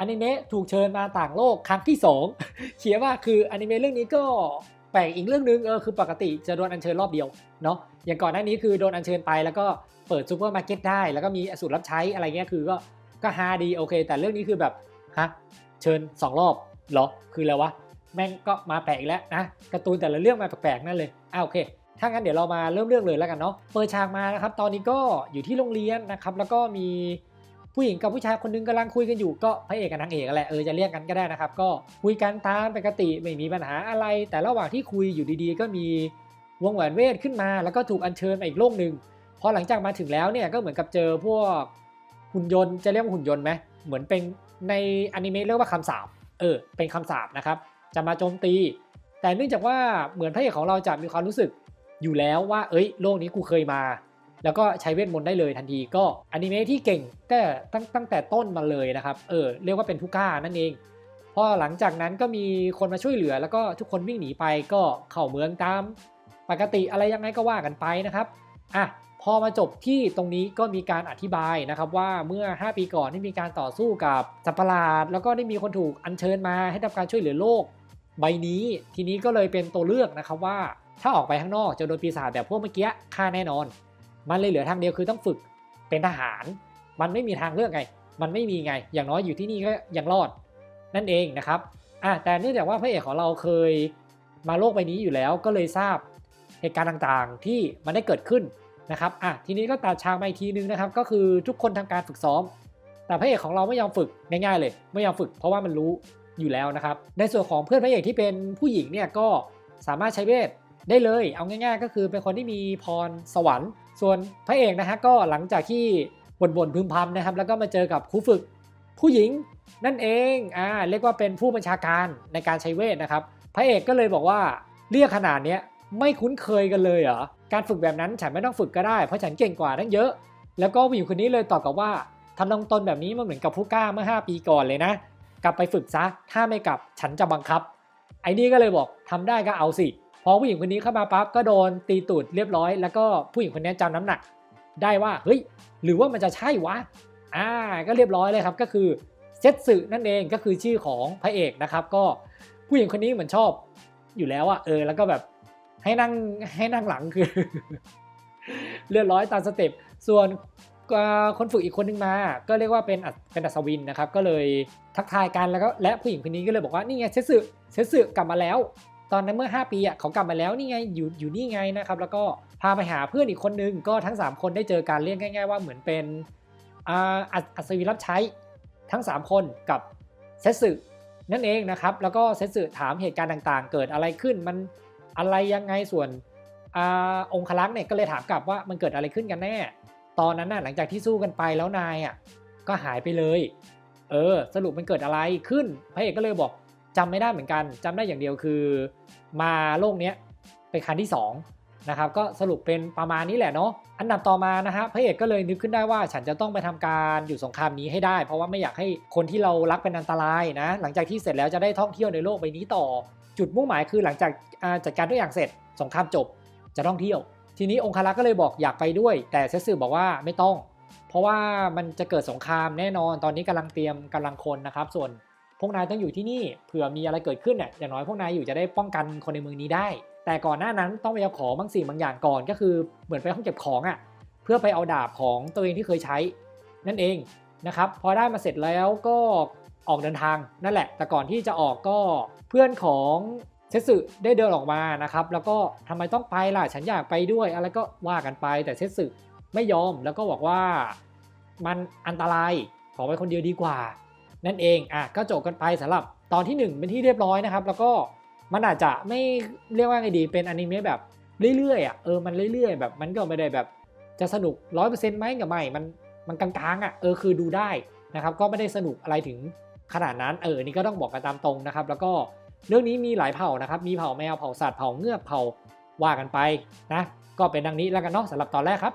อนิเมะถูกเชิญมาต่างโลกครั้งที่ 2 เขียนว่าคืออนิเมะเรื่องนี้ก็แปลกอีกเรื่องนึงเออคือปกติจะโดนอัญเชิญรอบเดียวเนาะอย่างก่อนหน้านี้คือโดนอัญเชิญไปแล้วก็เปิดซูเปอร์มาร์เก็ตได้แล้วก็มีสูรรับใช้อะไรเงี้ยคือก็ก็ฮาดีโอเค แต่เรื่องนี้คือแบบฮะเชิญ 2 รอบเหรอคืออะไรวะแม่งก็มาแปลกอีกแล้วนะการ์ตูนแต่ละเรื่องมาแปลกๆนั่นเลยอ่าโอเคถ้างั้นเดี๋ยวเรามาเริ่มเรื่องเลยแล้วกันเนาะเปิดฉากมานะครับตอนนี้ก็อยู่ที่โรงเรียนนะครับแล้วก็มี ผู้หญิงกับผู้ชายคนหนึงกำลังคุยกันอยู่ก็พระเอกกับนางเอกแหละเออจะเรียกกันก็ได้นะครับก็คุยกันตามปกติไม่มีปัญหาอะไร แต่ระหว่างที่คุยอยู่ดีๆ ก็มีวงแหวนเวทขึ้นมา แล้วก็ถูกอัญเชิญมาอีกโลกหนึ่งพอหลังจากมาถึงแล้วเนี่ยก็เหมือนกับเจอพวกหุ่นยนต์จะเรียกว่าหุ่นยนต์ไหมเหมือนเป็นในอนิเมะเรียกว่าคำสาปเออเป็นคำสาปนะครับจะมาโจมตี แต่เนื่องจากว่าเหมือนพระเอกของเราจะมีความรู้สึกอยู่แล้วว่า เอ้ยโลกนี้กูเคยมา แล้วก็ใช้เวทมนต์ได้เลยทันทีก็อนิเมะที่เก่งแต่ตั้งตั้งแต่ต้นมาเลยนะครับเออเรียกว่าเป็นผู้กล้านั่นเองพอหลังจากนั้นก็มีคนมาช่วยเหลือ แล้วก็ทุกคนวิ่งหนีไปก็เข้าเมืองตาม ปกติอะไรยังไงก็ว่ากันไปนะครับอะพอมาจบที่ตรงนี้ก็มีการอธิบายนะครับว่าเมื่อ 5 ปีก่อนได้มีการต่อสู้กับสัตว์ประหลาด แล้วก็ได้มีคนถูกอัญเชิญมาให้ทำการช่วยเหลือโลก ใบนี้ทีนี้ก็เลยเป็นตัวเลือกนะครับว่าถ้าออกไปข้างนอกจะโดนปีศาจแบบพวกเมื่อกี้ฆ่าแน่นอน มันเลยเหลือทางเดียวคือต้องฝึกเป็นทหาร มันไม่มีทางเลือกไง มันไม่มีไง อย่างน้อยอยู่ที่นี่ก็ยังรอด นั่นเองนะครับอะแต่เนื่องจากว่าพระเอกของเราเคยมาโลกใบนี้อยู่แล้วก็เลยทราบเหตุการณ์ต่างๆที่มันได้เกิดขึ้นนะครับอะทีนี้ก็ตัดฉากมาอีกทีนึงนะครับ ก็คือทุกคนทำการฝึกซ้อม แต่พระเอกของเราไม่ยอมฝึกง่ายๆเลย ไม่ยอมฝึกเพราะว่ามันรู้อยู่แล้วนะครับ ในส่วนของเพื่อนพระเอกที่เป็นผู้หญิงเนี่ยก็สามารถใช้เวท ได้เลย เอาง่าย ๆ ก็คือเป็นคนที่มีพรสวรรค์ ส่วนพระเอกนะฮะก็หลังจากที่บ่นๆพึมพำนะครับ แล้วก็มาเจอกับครูฝึกผู้หญิงนั่นเองอ่าเรียกว่าเป็นผู้บัญชาการในการใช้เวทนะครับ พระเอกก็เลยบอกว่าเรียกขนาดเนี้ยไม่คุ้นเคยกันเลยเหรอ การฝึกแบบนั้นฉันไม่ต้องฝึกก็ได้ เพราะฉันเก่งกว่าตั้งเยอะ แล้วก็ผู้หญิงคนนี้เลยตอบกลับว่าทำนองตนแบบนี้มันเหมือนกับผู้กล้าเมื่อ 5 ปีก่อนเลยนะ กลับไปฝึกซะ ถ้าไม่กลับฉันจะบังคับ ไอ้นี่ก็เลยบอกทำได้ก็เอาสิ พอผู้หญิงคนนี้เข้ามาปั๊บก็โดนตีตูดเรียบร้อย แล้วก็ผู้หญิงคนนี้จำน้ำหนัก ได้ว่าเฮ้ยหรือว่ามันจะใช่วะอ่าก็เรียบร้อยเลยครับก็คือเซตสึนั่นเองก็คือชื่อของพระเอกนะครับ ก็ผู้หญิงคนนี้เหมือนชอบอยู่แล้วอะเออแล้วก็แบบให้นั่งให้นั่งหลังคือ เรียบร้อยตามสเต็ปส่วนคนฝึกอีกคนนึงมา ก็เรียกว่าเป็นเป็นอัศวินนะครับ ก็เลยทักทายกันแล้วก็และผู้หญิงคนนี้ก็เลยบอกว่านี่ไงเซสึเซสึกลับมาแล้ว ตอนนั้นเมื่อ 5 ปีอะเขากลับมาแล้วนี่ไงอยู่อยู่นี่ไงนะครับแล้วก็พาไปหาเพื่อนอีกคนนึงก็ทั้ง 3 คนได้เจอการเรียกง่าย ๆ ว่าเหมือนเป็นอาอัศวินรับใช้ทั้ง 3 คนกับเซสึนั่นเองนะครับแล้วก็เซสึถามเหตุการณ์ต่างๆ เกิดอะไรขึ้นมันอะไรยังไงส่วนอองคลักษ์เนี่ยก็เลยถามกลับว่ามันเกิดอะไรขึ้นกันแน่ ตอนนั้นน่ะหลังจากที่สู้กันไปแล้วนายอะก็หายไปเลย เออ สรุปมันเกิดอะไรขึ้นพระเอกก็เลยบอก จำไม่ได้เหมือนกันจำได้อย่างเดียวคือ มาโลกเนี้ยเป็นครั้งที่สองนะครับ ก็สรุปเป็นประมาณนี้แหละเนาะอันดับต่อมานะฮะพระเอกก็เลยนึกขึ้นได้ว่าฉันจะต้องไปทำการอยู่สงครามนี้ให้ได้ เพราะว่าไม่อยากให้คนที่เรารักเป็นอันตรายนะ หลังจากที่เสร็จแล้วจะได้ท่องเที่ยวในโลกใบนี้ต่อ จุดมุ่งหมายคือหลังจากจัดการทุกอย่างเสร็จสงครามจบจะท่องเที่ยว ทีนี้องคารักษ์ก็เลยบอกอยากไปด้วย แต่เซตสึบอกว่าไม่ต้อง เพราะว่ามันจะเกิดสงครามแน่นอนตอนนี้กำลังเตรียมกำลังคนนะครับ ส่วน พวกนายต้องอยู่ที่นี่เผื่อมีอะไรเกิดขึ้นเนี่ยอย่างน้อยพวกนายอยู่จะได้ป้องกันคนในเมืองนี้ได้ แต่ก่อนหน้านั้นต้องไปเอาของบางสิ่งบางอย่างก่อนก็คือเหมือนไปห้องเก็บของอะ่ะเพื่อไปเอาดาบของตัวเองที่เคยใช้ นั่นเองนะครับพอได้มาเสร็จแล้วก็ออกเดินทางนั่นแหละ แต่ก่อนที่จะออกก็เพื่อนของเซตสึได้เดินออกมานะครับ แล้วก็ทำไมต้องไปล่ะฉันอยากไปด้วย อะไรก็ว่ากันไปแต่เซตสึไม่ยอมแล้วก็บอกว่ามันอันตรายขอไปคนเดียวดีกว่า นั่นเองอะก็จบกันไปสำหรับตอนที่ 1 เป็นที่เรียบร้อยนะครับ แล้วก็มันอาจจะไม่เรียกว่าไงดีเป็นอนิเมะแบบเรื่อยๆอะเออมันเรื่อยๆ แบบมันก็ไม่ได้แบบจะสนุก100%ไหมกับไม่มันมันกลางๆอะเออคือดูได้นะครับ ก็ไม่ได้สนุกอะไรถึงขนาดนั้นเออนี่ก็ต้องบอกกันตามตรงนะครับ แล้วก็เรื่องนี้มีหลายเผ่านะครับ มีเผ่าแมวเผ่าสัตว์เผ่าเงือกเผ่าว่ากันไปนะก็เป็นดังนี้แล้วกันเนาะสำหรับตอนแรกครับ